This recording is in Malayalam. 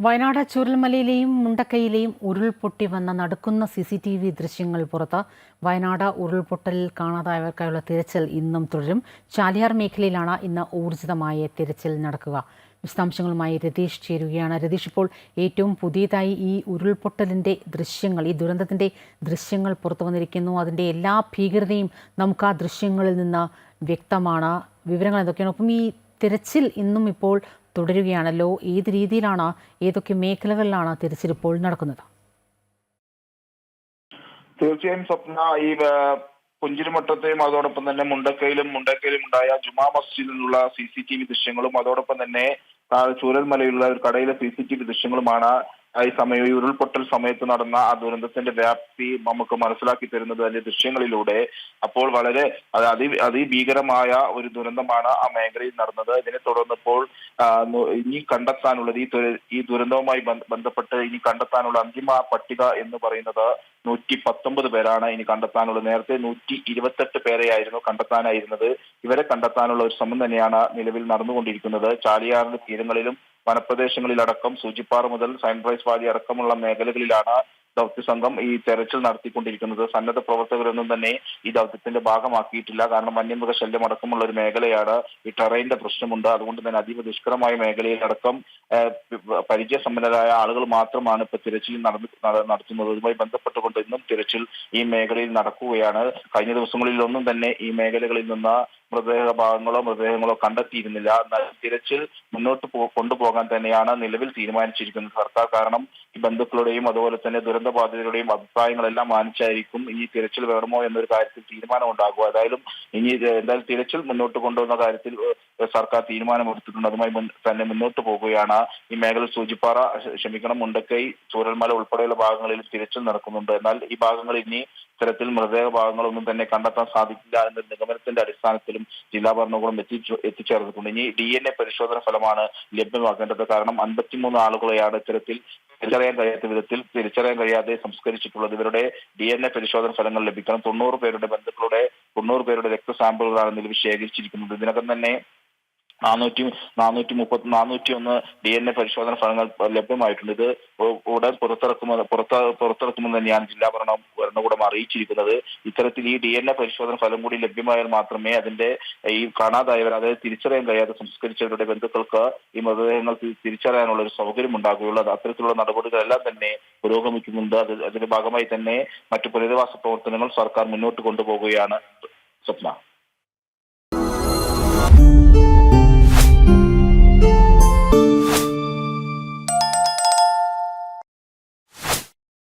വയനാട് ചുരൽമലയിലെയും മുണ്ടക്കൈയിലെയും ഉരുൾപൊട്ടി വന്ന നടക്കുന്ന സി സി ടി വി ദൃശ്യങ്ങൾ പുറത്ത് വയനാട് ഉരുൾപൊട്ടലിൽ കാണാതായവർക്കായുള്ള തിരച്ചിൽ ഇന്നും തുടരും. ചാലിയാർ മേഖലയിലാണ് ഇന്ന് ഊർജിതമായ തിരച്ചിൽ നടക്കുക. വിശദാംശങ്ങളുമായി രതീഷ് ചേരുകയാണ്. രതീഷ് ഇപ്പോൾ ഏറ്റവും പുതിയതായി ഈ ഉരുൾപൊട്ടലിന്റെ ദൃശ്യങ്ങൾ ഈ ദുരന്തത്തിന്റെ ദൃശ്യങ്ങൾ പുറത്തു വന്നിരിക്കുന്നു. അതിന്റെ എല്ലാ ഭീകരതയും നമുക്ക് ആ ദൃശ്യങ്ങളിൽ നിന്ന് വ്യക്തമാണ്. വിവരങ്ങൾ എന്തൊക്കെയാണ്? ഒപ്പം ഈ തിരച്ചിൽ ഇന്നും ഇപ്പോൾ തുടരുകയാണല്ലോ. ഏത് രീതിയിലാണ് ഏതൊക്കെ മേഖലകളിലാണ് തിരച്ചിൽ ഇപ്പോൾ നടക്കുന്നത്? തീർച്ചയായും സ്വപ്ന ഈ പുഞ്ചിരിമുട്ടത്തെയും അതോടൊപ്പം തന്നെ മുണ്ടക്കയിലും മുണ്ടക്കയിലും ഉണ്ടായ ജുമാ മസ്ജിദിലുള്ള സി സി ടി വി ദൃശ്യങ്ങളും അതോടൊപ്പം തന്നെ ചൂരൽമലയിലുള്ള ഒരു കടയിലെ സി സി ടി വി ദൃശ്യങ്ങളുമാണ് ഈ സമയം ഈ ഉരുൾപൊട്ടൽ സമയത്ത് നടന്ന ആ ദുരന്തത്തിന്റെ വ്യാപ്തി നമുക്ക് മനസ്സിലാക്കി തരുന്നത് വലിയ ദൃശ്യങ്ങളിലൂടെ. അപ്പോൾ വളരെ അതി അതിഭീകരമായ ഒരു ദുരന്തമാണ് ആ മേഖലയിൽ നടന്നത്. ഇതിനെ തുടർന്ന് ഇപ്പോൾ ഇനി കണ്ടെത്താനുള്ളത് ഈ ഈ ദുരന്തവുമായി ബന്ധ- ബന്ധപ്പെട്ട് ഇനി കണ്ടെത്താനുള്ള അന്തിമ പട്ടിക എന്ന് പറയുന്നത് നൂറ്റി പത്തൊമ്പത് പേരാണ് ഇനി കണ്ടെത്താനുള്ളത്. നേരത്തെ നൂറ്റി ഇരുപത്തെട്ട് പേരെയായിരുന്നു കണ്ടെത്താനായിരുന്നത്. ഇവരെ കണ്ടെത്താനുള്ള ഒരു ശ്രമം തന്നെയാണ് നിലവിൽ നടന്നുകൊണ്ടിരിക്കുന്നത്. ചാലിയാറിന്റെ തീരങ്ങളിലും വനപ്രദേശങ്ങളിലടക്കം സൂചിപ്പാറ മുതൽ സൺറൈസ് വാലി അടക്കമുള്ള മേഖലകളിലാണ് ദൗത്യ സംഘം ഈ തെരച്ചിൽ നടത്തിക്കൊണ്ടിരിക്കുന്നത് സന്നദ്ധ പ്രവർത്തകരൊന്നും തന്നെ ഈ ദൗത്യത്തിന്റെ ഭാഗമാക്കിയിട്ടില്ല. കാരണം വന്യമൃഗ ശല്യം അടക്കമുള്ള ഒരു മേഖലയാണ് ഈ ടെറൈന്റെ പ്രശ്നമുണ്ട്. അതുകൊണ്ട് തന്നെ അതീവ ദുഷ്കരമായ മേഖലയിലടക്കം അടക്കം പരിചയസമ്പന്നരായ ആളുകൾ മാത്രമാണ് ഇപ്പൊ തിരച്ചിൽ നടന്നു നട- നടത്തുന്നത്. ഇതുമായി ബന്ധപ്പെട്ടുകൊണ്ട് ഇന്നും തിരച്ചിൽ ഈ മേഖലയിൽ നടക്കുകയാണ്. കഴിഞ്ഞ ദിവസങ്ങളിൽ ഒന്നും തന്നെ ഈ മേഖലകളിൽ നിന്ന് മൃതദേഹ ഭാഗങ്ങളോ മൃതദേഹങ്ങളോ കണ്ടെത്തിയിരുന്നില്ല. എന്നാൽ തിരച്ചിൽ മുന്നോട്ട് കൊണ്ടുപോകാൻ തന്നെയാണ് നിലവിൽ തീരുമാനിച്ചിരിക്കുന്നത് സർക്കാർ. കാരണം ബന്ധുക്കളുടെയും അതുപോലെ തന്നെ ദുരന്ത ബാധിതരുടെയും അഭിപ്രായങ്ങളെല്ലാം മാനിച്ചായിരിക്കും ഇനി തിരച്ചിൽ വേണമോ എന്നൊരു കാര്യത്തിൽ തീരുമാനം ഉണ്ടാകുക ഏതായാലും ഇനി എന്തായാലും തിരച്ചിൽ മുന്നോട്ട് കൊണ്ടുവന്ന കാര്യത്തിൽ സർക്കാർ തീരുമാനമെടുത്തിട്ടുണ്ട്. അതുമായി തന്നെ മുന്നോട്ട് പോകുകയാണ്. ഈ മേഖല സൂചിപ്പാറ ക്ഷ- ക്ഷമിക്കണം മുണ്ടക്കൈ ചൂരൽമല ഉൾപ്പെടെയുള്ള ഭാഗങ്ങളിൽ തിരച്ചിൽ നടക്കുന്നുണ്ട്. എന്നാൽ ഈ ഭാഗങ്ങൾ ഇനി ഇത്തരത്തിൽ മൃതദേഹ ഭാഗങ്ങളൊന്നും തന്നെ കണ്ടെത്താൻ സാധിക്കില്ല എന്ന നിഗമനത്തിന്റെ അടിസ്ഥാനത്തിലും ജില്ലാ ഭരണകൂടം എത്തിച്ചു എത്തിച്ചേർന്നിട്ടുണ്ട്. ഇനി ഡി എൻ എ പരിശോധന ഫലമാണ് ലഭ്യമാക്കേണ്ടത് കാരണം അൻപത്തിമൂന്ന് ആളുകളെയാണ് ഇത്തരത്തിൽ തിരിച്ചറിയാൻ കഴിയാത്ത വിധത്തിൽ തിരിച്ചറിയാൻ കഴിയാതെ സംസ്കരിച്ചിട്ടുള്ളത്. ഇവരുടെ ഡി എൻ എ പരിശോധന ഫലങ്ങൾ ലഭിക്കണം. തൊണ്ണൂറ് പേരുടെ ബന്ധുക്കളുടെ തൊണ്ണൂറ് പേരുടെ രക്തസാമ്പിളുകളാണ് നിലവിൽ ശേഖരിച്ചിരിക്കുന്നത്. ഇതിനകം തന്നെ നാനൂറ്റി നാനൂറ്റി മുപ്പത്തി നാനൂറ്റി ഒന്ന് ഡി എൻ എ പരിശോധന ഫലങ്ങൾ ലഭ്യമായിട്ടുണ്ട്. ഇത് ഉടൻ പുറത്തിറക്കുമെന്ന് പുറത്ത് പുറത്തിറക്കുമെന്ന് തന്നെയാണ് ജില്ലാ ഭരണ ഭരണകൂടം അറിയിച്ചിരിക്കുന്നത്. ഇത്തരത്തിൽ ഈ ഡി എൻ എ പരിശോധന ഫലം കൂടി ലഭ്യമായാൽ മാത്രമേ അതിന്റെ ഈ കാണാതായവർ അതായത് തിരിച്ചറിയാൻ കഴിയാതെ സംസ്കരിച്ചവരുടെ ബന്ധുക്കൾക്ക് ഈ മൃതദേഹങ്ങൾ തിരിച്ചറിയാനുള്ള ഒരു സൗകര്യം ഉണ്ടാകുകയുള്ളൂ. അത് അത്തരത്തിലുള്ള നടപടികളെല്ലാം തന്നെ പുരോഗമിക്കുന്നുണ്ട്. അത് അതിന്റെ ഭാഗമായി തന്നെ മറ്റു പുനരധിവാസ പ്രവർത്തനങ്ങൾ സർക്കാർ മുന്നോട്ട് കൊണ്ടുപോകുകയാണ് സ്വപ്ന.